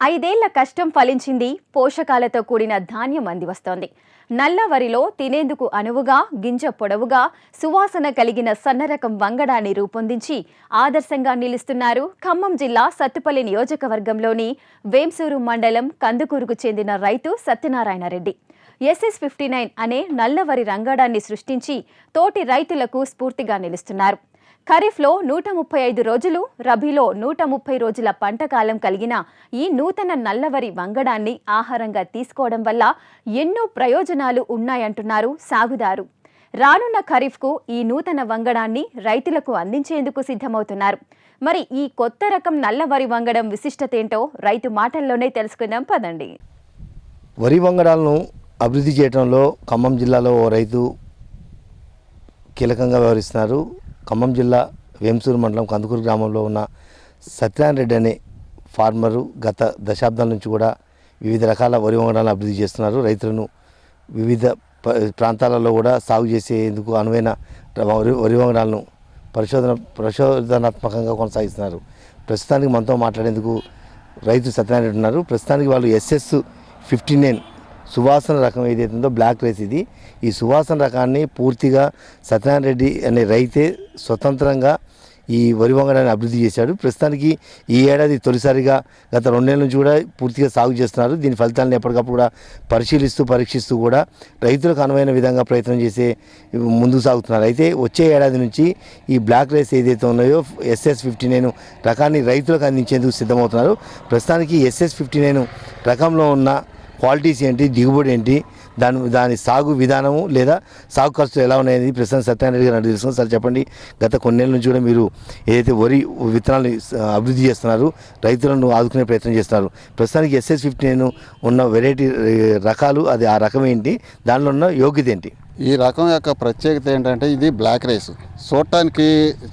ఐదేళ్ళ కష్టం ఫలించింది పోషకాలతో కూడిన ధాన్యం అందివస్తోంది నల్ల వరిలో తినేందుకు అనువుగా గింజ పొడవుగా సువాసన కలిగిన సన్నరకం వంగడాన్ని రూపొందించి ఆదర్శంగా నిలుస్తున్నారు ఖమ్మం జిల్లా సత్తుపల్లి నియోజకవర్గంలోని వేంసూరు మండలం కందుకూరుకు చెందిన రైతు Satyanarayana Reddy. SS fifty nine అనే నల్లవరి రంగడాన్ని సృష్టించి తోటి రైతులకు స్ఫూర్తిగా నిలుస్తున్నారు. ఖరీఫ్లో నూట ముప్పై ఐదు రోజులు రబీలో నూట ముప్పై రోజుల పంట కాలం కలిగిన ఈ నూతన నల్లవరి వంగడాన్ని ఆహారంగా తీసుకోవడం వల్ల ఎన్నో ప్రయోజనాలు ఉన్నాయంటున్నారు సాగుదారు. రానున్న ఖరీఫ్కు ఈ నూతన వంగడాన్ని రైతులకు అందించేందుకు సిద్ధమవుతున్నారు. మరి ఈ కొత్త రకం నల్లవరి వంగడం విశిష్టత ఏంటో రైతు మాటల్లోనే తెలుసుకుందాం పదండి. వరి వంగడాలను అభివృద్ధి చేయడంలో ఖమ్మం జిల్లాలో ఓ రైతు కీలకంగా వ్యవహరిస్తున్నారు. ఖమ్మం జిల్లా వేంసూరు మండలం కందుకూరు గ్రామంలో ఉన్న సత్యనారాయణ రెడ్డి అనే ఫార్మరు గత దశాబ్దాల నుంచి కూడా వివిధ రకాల వరి వంగడాలను అభివృద్ధి చేస్తున్నారు. రైతులను వివిధ ప- ప్రాంతాలలో కూడా సాగు చేసేందుకు అనువైన వరి వరి వంగడాలను పరిశోధన పరిశోధనాత్మకంగా కొనసాగిస్తున్నారు. ప్రస్తుతానికి మనతో మాట్లాడేందుకు రైతు సత్యనారాయణ రెడ్డి ఉన్నారు. ప్రస్తుతానికి వాళ్ళు ఎస్ఎస్ ఫిఫ్టీ నైన్ సువాసన రకం ఏదైతే ఉందో బ్లాక్ రైస్ ఇది. ఈ సువాసన రకాన్ని పూర్తిగా సత్యనారాయణ రెడ్డి అనే రైతే స్వతంత్రంగా ఈ వరి వంగడాన్ని అభివృద్ధి చేశాడు. ప్రస్తుతానికి ఈ ఏడాది తొలిసారిగా గత రెండేళ్ళ నుంచి కూడా పూర్తిగా సాగు చేస్తున్నారు. దీని ఫలితాలను ఎప్పటికప్పుడు కూడా పరిశీలిస్తూ పరీక్షిస్తూ కూడా రైతులకు అనువైన విధంగా ప్రయత్నం చేసే ముందుకు సాగుతున్నారు. అయితే వచ్చే ఏడాది నుంచి ఈ బ్లాక్ రైస్ ఏదైతే ఉన్నాయో ఎస్ఎస్ ఫిఫ్టీ నైన్ రకాన్ని రైతులకు అందించేందుకు సిద్ధమవుతున్నారు. ప్రస్తుతానికి ఎస్ఎస్ ఫిఫ్టీ నైన్ రకంలో ఉన్న క్వాలిటీస్ ఏంటి దిగుబడి ఏంటి దాని దాని సాగు విధానము లేదా సాగు ఖర్చులు ఎలా ఉన్నాయని ప్రస్తుతం సత్యనారాయణ గారు తెలుసుకుని సార్ చెప్పండి. గత కొన్నేళ్ళ నుంచి కూడా మీరు ఏదైతే వరి విత్తనాలు అభివృద్ధి చేస్తున్నారు రైతులను ఆదుకునే ప్రయత్నం చేస్తున్నారు. ప్రస్తుతానికి ఎస్ఎస్ ఫిఫ్టీ నైన్ ఉన్న వెరైటీ రకాలు అది ఆ రకం ఏంటి దానిలో ఉన్న యోగ్యత ఏంటి? ఈ రకం యొక్క ప్రత్యేకత ఏంటంటే ఇది బ్లాక్ రైస్. చూడటానికి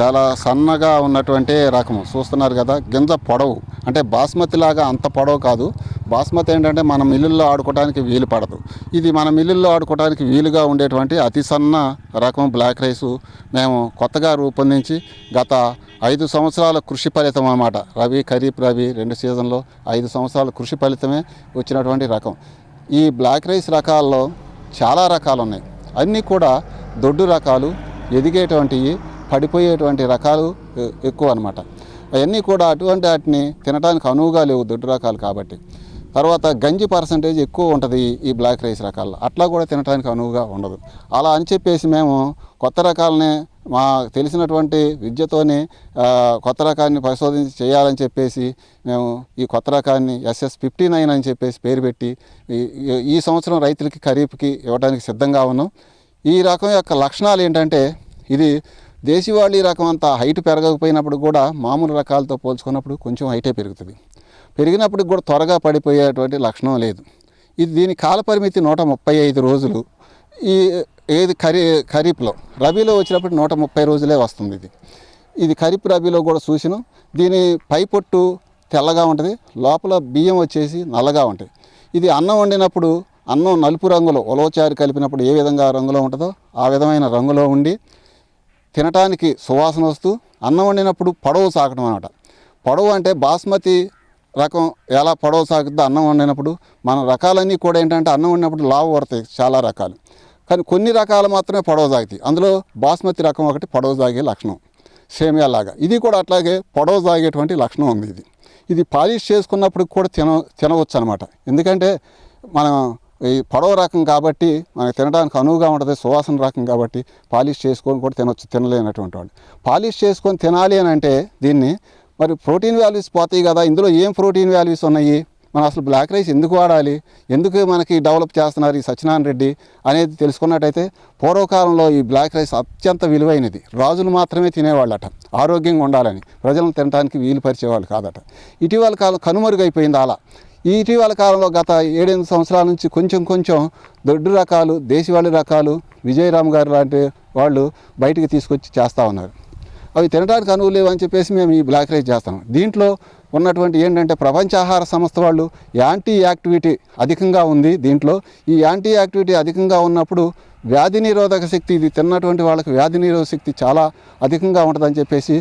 చాలా సన్నగా ఉన్నటువంటి రకము. చూస్తున్నారు కదా గింజ పొడవు. అంటే బాస్మతి లాగా అంత పొడవు కాదు. బాస్మతి ఏంటంటే మన మిల్లుల్లో ఆడుకోవడానికి వీలు పడదు. ఇది మన మిల్లుల్లో ఆడుకోవడానికి వీలుగా ఉండేటువంటి అతి సన్న రకం బ్లాక్ రైసు మేము కొత్తగా రూపొందించి గత ఐదు సంవత్సరాల కృషి ఫలితం అన్నమాట. రవి ఖరీఫ్ రవి రెండు సీజన్లో ఐదు సంవత్సరాల కృషి ఫలితమే వచ్చినటువంటి రకం. ఈ బ్లాక్ రైస్ రకాల్లో చాలా రకాలు ఉన్నాయి. అన్నీ కూడా దొడ్డు రకాలు ఎదిగేటువంటివి పడిపోయేటువంటి రకాలు ఎక్కువ అనమాట అవన్నీ కూడా అటువంటి వాటిని తినడానికి అనువుగా లేవు దొడ్డు రకాలు కాబట్టి. తర్వాత గంజి పర్సంటేజ్ ఎక్కువ ఉంటుంది ఈ బ్లాక్ రైస్ రకాల్లో. అట్లా కూడా తినడానికి అనువుగా ఉండదు. అలా అని చెప్పేసి మేము కొత్త రకాలనే మా తెలిసినటువంటి విద్యతోనే కొత్త రకాన్ని పరిశోధించి చేయాలని చెప్పేసి మేము ఈ కొత్త రకాన్ని ఎస్ఎస్ ఫిఫ్టీ నైన్ అని చెప్పేసి పేరు పెట్టి ఈ- ఈ సంవత్సరం రైతులకి ఖరీఫ్కి ఇవ్వడానికి సిద్ధంగా ఉన్నాం. ఈ రకం యొక్క లక్షణాలు ఏంటంటే ఇది దేశీవాళీ రకం అంత హైట్ పెరగకపోయినప్పుడు కూడా మామూలు రకాలతో పోల్చుకున్నప్పుడు కొంచెం హైటే పెరుగుతుంది. పెరిగినప్పుడు కూడా త్వరగా పడిపోయేటువంటి లక్షణం లేదు. ఇది దీని కాలపరిమితి నూట ముప్పై ఐదు రోజులు. ఈ ఏది ఖరీ ఖరీఫ్లో రబీలో వచ్చినప్పుడు నూట ముప్పై రోజులే వస్తుంది ఇది. ఇది ఖరీఫ్ రబీలో కూడా చూసిన. దీని పై పొట్టు తెల్లగా ఉంటుంది. లోపల బియ్యం వచ్చేసి నల్లగా ఉంటుంది. ఇది అన్నం వండినప్పుడు అన్నం నలుపు రంగులో ఉలవచారు కలిపినప్పుడు ఏ విధంగా రంగులో ఉంటుందో ఆ విధమైన రంగులో ఉండి తినటానికి సువాసన వస్తూ అన్నం వండినప్పుడు పొడవు సాగడం అనమాట పొడవు అంటే బాస్మతి రకం ఎలా పొడవు సాగుతుందో అన్నం వండినప్పుడు మన రకాలన్నీ కూడా ఏంటంటే అన్నం వండినప్పుడు లావు పడతాయి చాలా రకాలు. కానీ కొన్ని రకాలు మాత్రమే పొడవు సాగుతాయి. అందులో బాస్మతి రకం ఒకటి పొడవు సాగే లక్షణం సేమియా లాగా. ఇది కూడా అట్లాగే పొడవు సాగేటువంటి లక్షణం ఉంది ఇది. ఇది పాలిష్ చేసుకున్నప్పుడు కూడా తిన తినవచ్చు అనమాట ఎందుకంటే మనం ఈ పొడవ రకం కాబట్టి మనకి తినడానికి అనువుగా ఉంటుంది సువాసన రకం కాబట్టి పాలిష్ చేసుకొని కూడా తినొచ్చు తినలేనటువంటి వాళ్ళు. పాలిష్ చేసుకొని తినాలి అని అంటే దీన్ని మరి ప్రోటీన్ వాల్యూస్ పోతాయి కదా ఇందులో ఏం ప్రోటీన్ వాల్యూస్ ఉన్నాయి? మనం అసలు బ్లాక్ రైస్ ఎందుకు వాడాలి? ఎందుకు మనకి డెవలప్ చేస్తున్నారు ఈ సత్యనారాయణ రెడ్డి అనేది తెలుసుకున్నట్టయితే పూర్వకాలంలో ఈ బ్లాక్ రైస్ అత్యంత విలువైనది. రాజులు మాత్రమే తినేవాళ్ళట ఆరోగ్యంగా ఉండాలని. ప్రజలను తినడానికి వీలు పరిచేవాళ్ళు కాదట. ఇటీవల కాలం కనుమరుగైపోయింది అలా. ఈ ఇటీవల కాలంలో గత ఏడెనిమిది సంవత్సరాల నుంచి కొంచెం కొంచెం దొడ్డు రకాలు దేశవాళీ రకాలు విజయరామ్ గారు లాంటి వాళ్ళు బయటికి తీసుకొచ్చి చేస్తూ ఉన్నారు. అవి తినడానికి అనువు లేవు అని చెప్పేసి మేము ఈ బ్లాక్ రైస్ చేస్తాం. దీంట్లో ఉన్నటువంటి ఏంటంటే ప్రపంచ ఆహార సంస్థ వాళ్ళు యాంటీ యాక్టివిటీ అధికంగా ఉంది దీంట్లో. ఈ యాంటీ యాక్టివిటీ అధికంగా ఉన్నప్పుడు వ్యాధి నిరోధక శక్తి ఇది తిన్నటువంటి వాళ్ళకి వ్యాధి నిరోధక శక్తి చాలా అధికంగా ఉంటుందని చెప్పేసి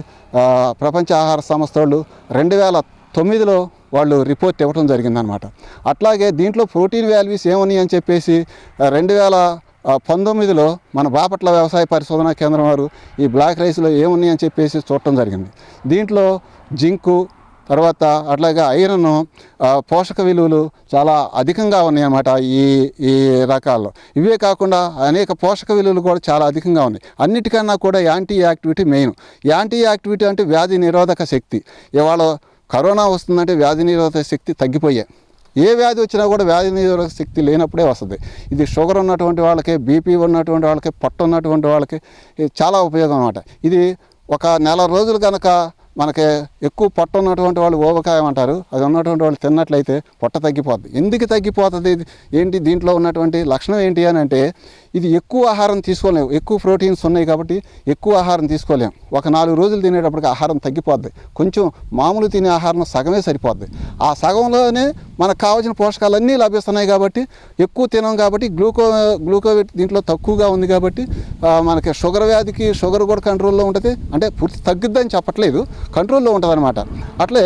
ప్రపంచ ఆహార సంస్థ వాళ్ళు రెండు వేల తొమ్మిదిలో వాళ్ళు రిపోర్ట్ ఇవ్వడం జరిగిందనమాట అట్లాగే దీంట్లో ప్రోటీన్ వాల్యూస్ ఏమని అని చెప్పేసి రెండు వేల పంతొమ్మిదిలో మన బాపట్ల వ్యవసాయ పరిశోధనా కేంద్రం వారు ఈ బ్లాక్ రైస్లో ఏమున్నాయి అని చెప్పేసి చూడటం జరిగింది. దీంట్లో జింకు తర్వాత అట్లాగే ఐరన్ పోషక విలువలు చాలా అధికంగా ఉన్నాయన్నమాట ఈ ఈ రకాల్లో. ఇవే కాకుండా అనేక పోషక విలువలు కూడా చాలా అధికంగా ఉన్నాయి. అన్నిటికన్నా కూడా anti activity main. Anti activity అంటే వ్యాధి నిరోధక శక్తి. ఇవాళ కరోనా వస్తుందంటే వ్యాధి నిరోధక శక్తి తగ్గిపోయాయి. ఏ వ్యాధి వచ్చినా కూడా వ్యాధి నిరోధక శక్తి లేనప్పుడే వస్తుంది. ఇది షుగర్ ఉన్నటువంటి వాళ్ళకి బీపీ ఉన్నటువంటి వాళ్ళకి పొట్ట ఉన్నటువంటి వాళ్ళకి చాలా ఉపయోగం అన్నమాట. ఇది ఒక నెల రోజులు కనుక మనకి ఎక్కువ పొట్ట ఉన్నటువంటి వాళ్ళు ఓవకాయం అంటారు. అది ఉన్నటువంటి వాళ్ళు తిన్నట్లయితే పొట్ట తగ్గిపోతుంది ఎందుకు తగ్గిపోతుంది? ఇది ఏంటి? దీంట్లో ఉన్నటువంటి లక్షణం ఏంటి అని అంటే ఇది ఎక్కువ ఆహారం తీసుకోలేము. ఎక్కువ ప్రోటీన్స్ ఉన్నాయి కాబట్టి ఎక్కువ ఆహారం తీసుకోలేము. ఒక నాలుగు రోజులు తినేటప్పటికి ఆహారం తగ్గిపోద్ది. కొంచెం మామూలు తినే ఆహారం సగమే సరిపోద్ది. ఆ సగంలోనే మనకు కావాల్సిన పోషకాలన్నీ లభిస్తున్నాయి కాబట్టి ఎక్కువ తినం కాబట్టి గ్లూకో గ్లూకోవేట్ దీంట్లో తక్కువగా ఉంది కాబట్టి మనకి షుగర్ వ్యాధికి షుగర్ కూడా కంట్రోల్లో ఉంటుంది. అంటే పూర్తి తగ్గిద్దని చెప్పట్లేదు. కంట్రోల్లో ఉంటుంది అనమాట అట్లే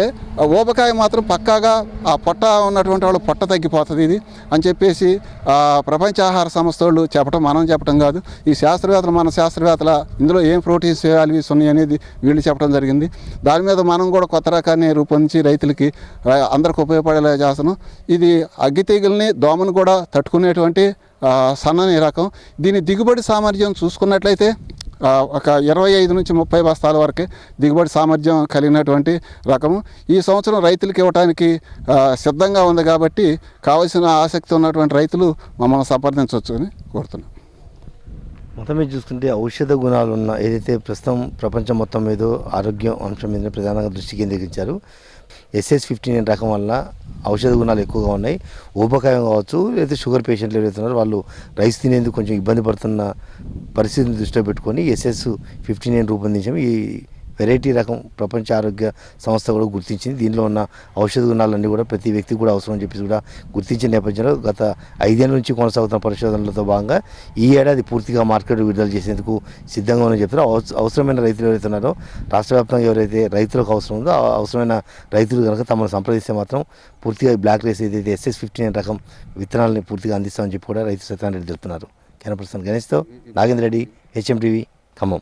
ఊబకాయ మాత్రం పక్కాగా ఆ పొట్ట ఉన్నటువంటి వాళ్ళు పొట్ట తగ్గిపోతుంది ఇది అని చెప్పేసి ప్రపంచ ఆహార సంస్థ వాళ్ళు చెప్పడం మనం చెప్పడం కాదు. ఈ శాస్త్రవేత్తలు మన శాస్త్రవేత్తల ఇందులో ఏం ప్రోటీన్స్ వాల్యూస్ ఉన్నాయి అనేది వీళ్ళు చెప్పడం జరిగింది. దాని మీద మనం కూడా కొత్త రకాన్ని రూపొందించి రైతులకి అందరికి ఉపయోగపడేలా చేస్తాను ఇది అగ్గి తెగుల్ని దోమను కూడా తట్టుకునేటువంటి సన్నని రకం. దీని దిగుబడి సామర్థ్యం చూసుకున్నట్లయితే ఒక ఇరవై ఐదు నుంచి ముప్పై బస్తాల వరకే దిగుబడి సామర్థ్యం కలిగినటువంటి రకము. ఈ సంవత్సరం రైతులకు ఇవ్వడానికి సిద్ధంగా ఉంది కాబట్టి కావలసిన ఆసక్తి ఉన్నటువంటి రైతులు మమ్మల్ని సంప్రదించవచ్చు అని కోరుతున్నాం. మొత్తం మీద చూసుకుంటే ఔషధ గుణాలు ఉన్న ఏదైతే ప్రస్తుతం ప్రపంచం మొత్తం మీద ఆరోగ్యం అంశం మీద ప్రధానంగా దృష్టి కేంద్రీకరించారు ఎస్ఎస్ ఫిఫ్టీన్ రకం వల్ల ఔషధ గుణాలు ఎక్కువగా ఉన్నాయి. ఊబకాయం కావచ్చు లేదా షుగర్ పేషెంట్లు ఎవరైతే ఉన్నారో వాళ్ళు రైస్ తినేందుకు కొంచెం ఇబ్బంది పడుతున్న పరిస్థితిని దృష్టిలో పెట్టుకొని ఎస్ఎస్ ఫిఫ్టీన్ నైన్ రూపొందించాము. ఈ వెరైటీ రకం ప్రపంచ ఆరోగ్య సంస్థ కూడా గుర్తించింది. దీనిలో ఉన్న ఔషధ గుణాలన్నీ కూడా ప్రతి వ్యక్తికి కూడా అవసరం అని చెప్పేసి కూడా గుర్తించిన నేపథ్యంలో గత ఐదేళ్ళ నుంచి కొనసాగుతున్న పరిశోధనలతో భాగంగా ఈ ఏడాది పూర్తిగా మార్కెట్ విడుదల చేసేందుకు సిద్ధంగా ఉందని చెప్తారు అవస- అవసరమైన రైతులు ఎవరైతే ఉన్నారో రాష్ట్ర వ్యాప్తంగా ఎవరైతే రైతులకు అవసరం ఉందో అవసరమైన రైతులు కనుక తమను సంప్రదిస్తే మాత్రం పూర్తిగా బ్లాక్ రైస్ ఏదైతే ఎస్ఎస్ ఫిఫ్టీ నైన్ రకం విత్తనాలని పూర్తిగా అందిస్తామని చెప్పి కూడా రైతు సత్యనారాయణ తెలుపుతున్నారు కెనపర్సన్ గణేష్తో నాగేంద్ర రెడ్డి హెచ్ఎం టీవీ ఖమ్మం.